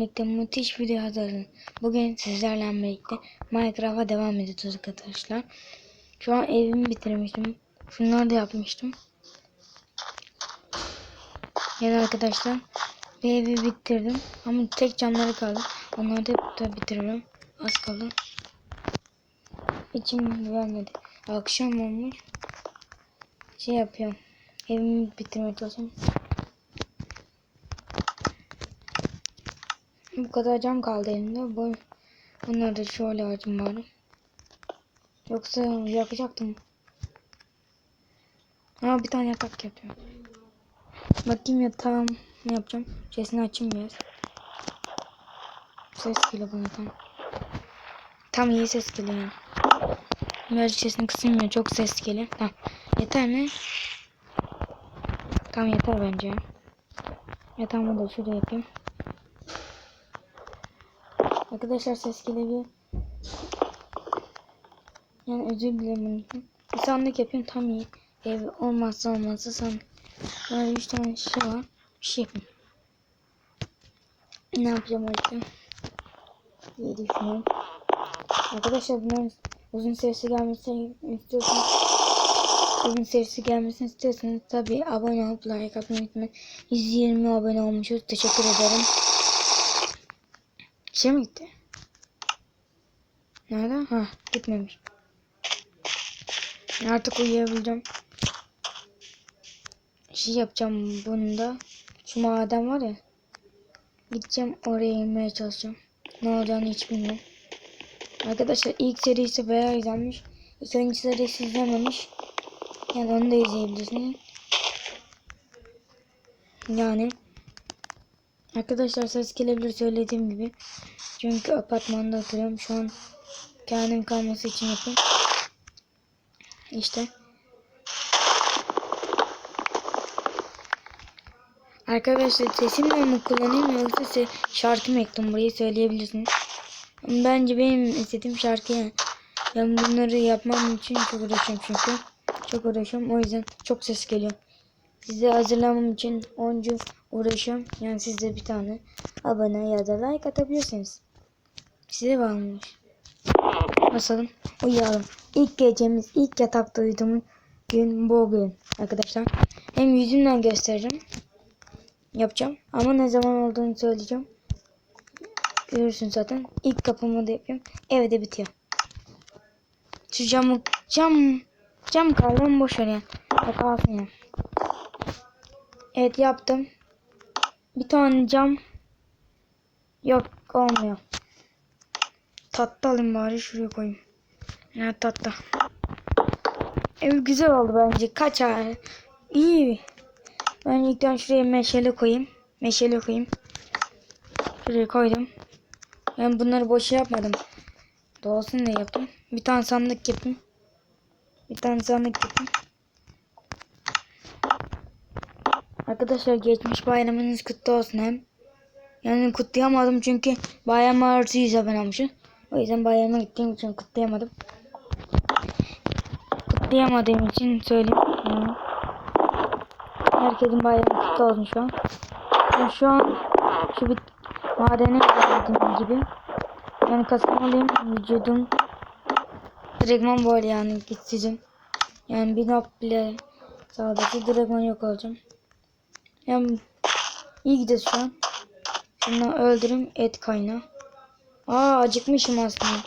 birlikte müthiş video hazırladım. Bugün sizlerle birlikte Minecraft'a devam edeceğiz arkadaşlar. Şu an evimi bitirmiştim. Şunları da yapmıştım. Yani arkadaşlar bir evi bitirdim. Ama tek camları kaldı. Onları da, da bitiriyorum. Az kaldı. İçim güvenmedi. Akşam olmuş. Şey yapıyorum. Evimi bitirmeye çalışıyorum. Bu kadar cam kaldı elimde. Bu, bunları da şöyle açayım bari. Yoksa yakacaktım. Ha bir tane yatak yapıyorum. Bakayım yatağım ne yapacağım. Sesini açayım biraz. Ses geliyor bana tam. Tam iyi ses geliyor yani. Biraz sesini kısayım ya çok ses geliyor. Tamam. Yeter mi? Tamam yeter bence. Yatağımı da şuraya yapayım. Arkadaşlar ses gelebilir. Yani özür dilerim. Bir sandık yapayım tam iyi. Ev olmazsa olmazsa sandık. Böyle 3 tane şey var. Bir şey yapayım. Ne yapacağım artık? İyi düşünüyorum. Arkadaşlar bunların uzun serisi gelmesini istiyorsanız uzun serisi gelmesini istiyorsanız tabi abone olup like atmayı unutmayın. 120 abone olmuşuz. Teşekkür ederim. Şey mi gitti? Nerede? Ha gitmemiş. Artık uyuyabileceğim. Şey yapacağım bunda. Şu maden var ya. Gideceğim oraya inmeye çalışacağım. Ne olacağını hiç bilmiyorum. Arkadaşlar ilk serisi bayağı izlenmiş. İkinci serisi izlememiş. Yani onu da izleyebilirsiniz. Yani Arkadaşlar ses gelebilir söylediğim gibi. Çünkü apartmanda oturuyorum. Şu an kendim kalması için yapıyorum. İşte. Arkadaşlar sesimle mi kullanayım yoksa se şarkı mı ekledim burayı söyleyebilirsiniz. Bence benim istediğim şarkı yani. Ben bunları yapmam için çok uğraşıyorum çünkü. Çok uğraşıyorum o yüzden çok ses geliyor. Size hazırlamam için onca uğraşıyorum. Yani siz de bir tane abone ya da like atabilirsiniz. Size bağlanmış. Basalım. Uyuyalım. İlk gecemiz, ilk yatakta uyuduğumuz gün bu gün arkadaşlar. Hem yüzümden göstereceğim. Yapacağım. Ama ne zaman olduğunu söyleyeceğim. Görürsün zaten. İlk kapımı da yapıyorum. Evde bitiyor. Şu camı cam cam kaldı boş ver yani. Kalsın ya. Evet yaptım. Bir tane cam. Yok olmuyor. Tatlı alayım bari şuraya koyayım. Ya tatlı. Ev güzel oldu bence. Kaç ay. İyi. Ben ilkten şuraya meşale koyayım. Meşale koyayım. Şuraya koydum. Ben bunları boş yapmadım. Doğalsın diye yaptım. Bir tane sandık yapayım. Bir tane sandık yapayım. Arkadaşlar geçmiş bayramınız kutlu olsun hem. Yani kutlayamadım çünkü bayram artı 100 abone olmuşum. O yüzden bayrama gittiğim için kutlayamadım. Kutlayamadığım için söyleyeyim. Yani. Herkesin bayramı kutlu olsun şu an. Ben şu an şu bir madene geldiğim gibi. Yani kasmalıyım vücudum direktman böyle yani gitsizim. Yani bir nap bile sadece direktman yok olacağım. Yani iyi gidiyoruz şu an. Şunu öldürüm et kaynağı. Aa acıkmışım aslında.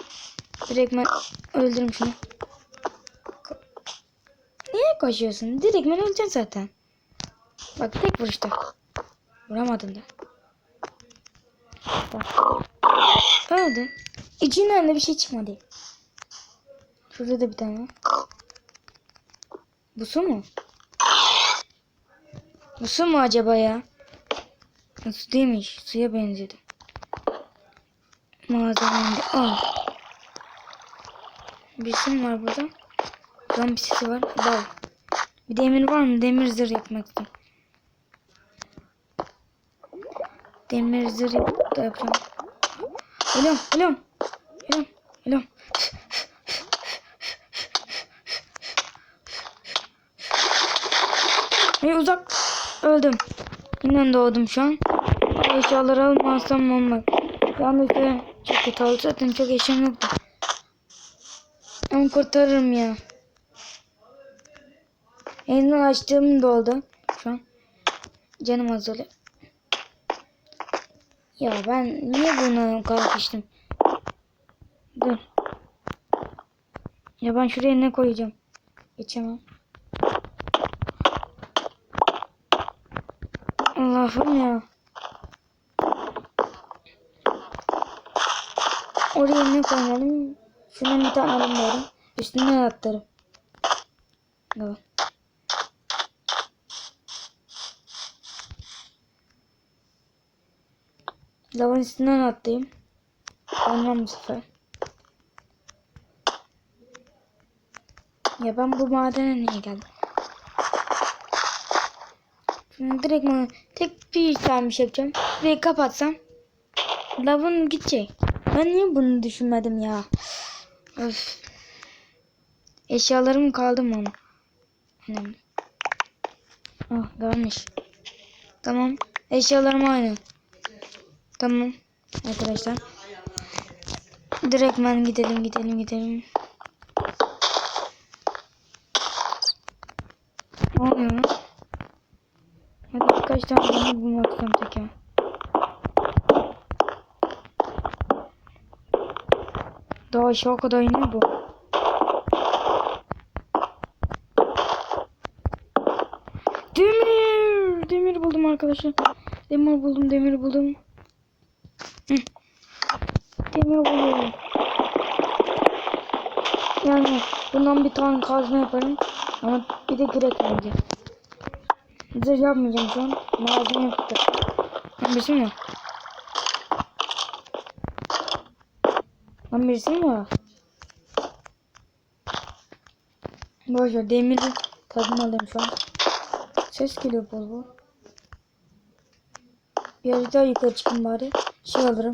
Direkt ben öldürüm şunu. Niye koşuyorsun? Direkt ben öleceksin zaten. Bak tek vuruşta. Vuramadın da. Bak. Öldü. İçinden de bir şey çıkmadı. Şurada da bir tane. Bu su mu? Bu su mu acaba ya? Su değilmiş. Suya benzedi. Malzememde al. Bir sim var burada. Buradan bir sesi var. Bal. Bir demir var mı? Demir zırh yapmak istiyorum. Demir zırh da yapacağım. Ölüyorum, ölüyorum. Ölüyorum, ölüyorum. Hey uzak. Öldüm. Yine doğdum şu an. O eşyaları almazsam olmaz. Da çok kötü oldu. Zaten çok eşyam yoktu. Ama kurtarırım ya. Elinden açtığım da. Şu an. Canım azalıyor. Ya ben niye buna kalkıştım? Dur. Ya ben şuraya ne koyacağım? Geçemem. Allah'ım ya. Oraya ne koymalım? Şuna bir tane alayım bari. Üstüne atlarım. Evet. Lavın üstünden atlayayım. Olmam bu sefer. Ya ben bu madene niye geldim? Direkt bana tek bir işlenmiş yapacağım. Ve kapatsam lavın gidecek. Ben niye bunu düşünmedim ya? Öf. Eşyalarım kaldı mı ama? Önemli. Ah gelmiş. Tamam. Eşyalarım aynı. Tamam. Arkadaşlar. Direktmen gidelim gidelim gidelim. 5 tane adamı bulmak istiyorum teker. Daha aşağı kadar iniyor bu. Demir! Demir buldum arkadaşlar. Demir buldum, demir buldum. Demir buldum. Yani bundan bir tane kazma yaparım. Ama bir de grek bence. Zırh yapmayacağım şu an. Malzeme yaptım. Lan birisi mi? Lan birisi mi var? Boşver demiri kazma alayım şu an. Ses geliyor bol bol. Biraz daha yukarı çıkayım bari. Şey alırım.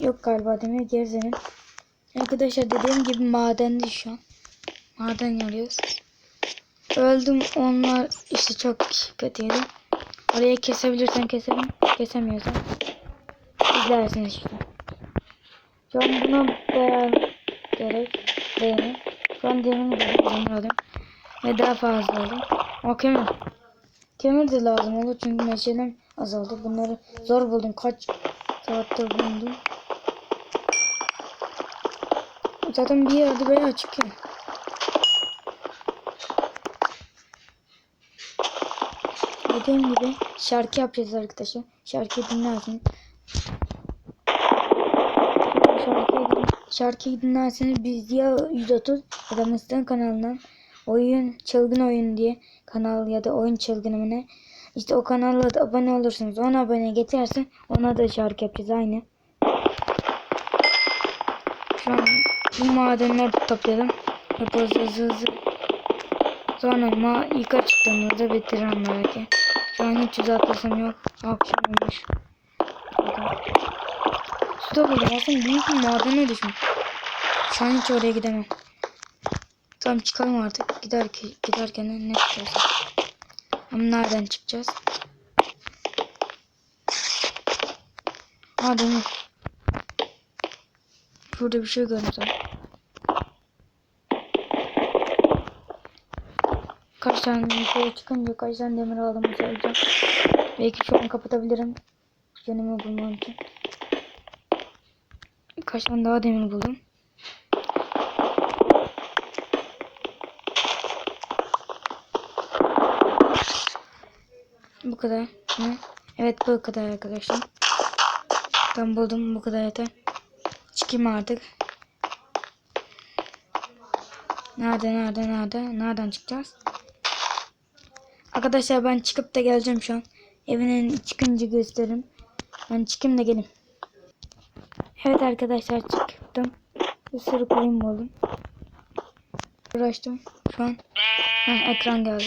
Yok galiba demir gezelim. Arkadaşlar dediğim gibi madende şu an. Maden arıyoruz. Öldüm onlar işte çok kötüydü. Oraya kesebilirsen keselim. Kesemiyorsan izlersiniz işte. Şu an buna değer gerek değeri. Şu an. Demir alayım. Ve daha fazla alayım. O kömür. Kömür de lazım olur çünkü meşalem azaldı. Bunları zor buldum. Kaç saattir buldum. Zaten bir yerde böyle açık ya. Dediğim gibi şarkı yapacağız arkadaşlar. Şarkıyı dinlersiniz. Şarkıyı, din- şarkıyı dinlerseniz biz ya 130 ya da Mısır'ın kanalından oyun çılgın oyun diye kanal ya da oyun çılgını ne işte o kanala da abone olursunuz. 10 abone getirsin ona da şarkı yapacağız aynı. Şu an bu madenleri toplayalım. Yaparız hızlı hızlı. Sonra ma yukarı çıktığımızda bitiririm belki. Şu an hiç uzatmasam yok. Akşam olmuş. Suda buldum. Aslında büyük bir madene düşmüş. Şu an hiç oraya gidemem. Tamam çıkalım artık. Gider ki giderken de ne çıkacağız? Ama nereden çıkacağız? Aa demir. Şurada bir şey gördüm. Kaç tane yukarı çıkınca kaç tane demir aldığımı söyleyeceğim. Belki an kapatabilirim. Canımı bulmam için. Kaç tane daha demir buldum. Bu kadar. Hı? Evet bu kadar arkadaşlar. Ben buldum bu kadar yeter. Çıkayım artık. Nerede nerede nerede? Nereden çıkacağız? Arkadaşlar ben çıkıp da geleceğim şu an. Evinin çıkınca gösteririm. Ben çıkayım da gelin. Evet arkadaşlar çıktım. Bir sürü koyun buldum. Uğraştım. Şu an Heh, ekran geldi.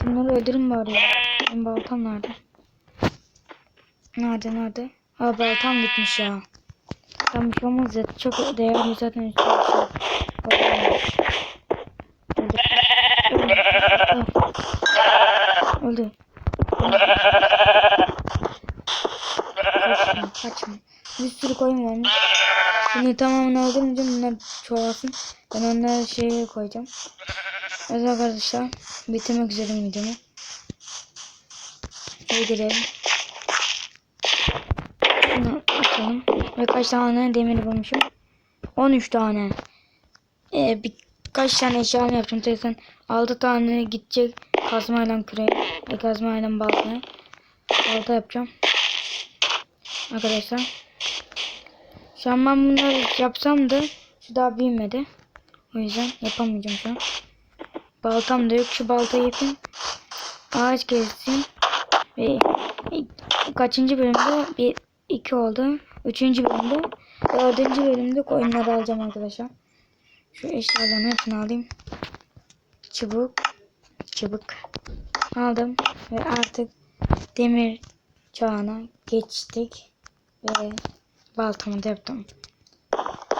Şunları öldürün bari. ya. Benim baltam nerede? Nerede nerede? Ha baltam gitmiş ya. Tam bir şey olmaz. Çok değerli zaten üstüne bir şey. Öldür. Öldür. öldü. Kaçma kaçma. Bir sürü koyun varmış. Bunu tamamını öldürünce bunlar çoğalsın. Ben onları şeye koyacağım. Evet arkadaşlar bitirmek üzere videomu. Hadi girelim. Bunu açalım. Ve kaç tane demir bulmuşum? 13 tane. Ee, birkaç tane eşyamı yapacağım. Tekrar 6 tane gidecek kazmayla küre ve kazmayla baltaya. Balta yapacağım. Arkadaşlar. Şu an ben bunları yapsam da şu daha büyümedi. O yüzden yapamayacağım şu an. Baltam da yok. Şu baltayı yapayım. Ağaç keseyim. Ve kaçıncı bölümde bir iki oldu. Üçüncü bölümde dördüncü bölümde koyunları alacağım arkadaşlar. Şu eşyaların hepsini alayım. Çubuk. Çubuk. Aldım. Ve artık demir çağına geçtik. Ve baltamı da yaptım.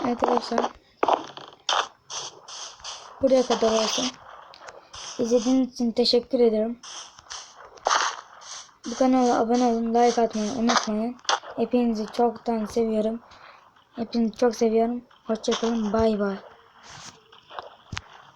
Arkadaşlar. Buraya kadar olsun. İzlediğiniz için teşekkür ederim. Bu kanala abone olun, like atmayı unutmayın. Hepinizi çoktan seviyorum. Hepinizi çok seviyorum. Hoşçakalın. Bay bay.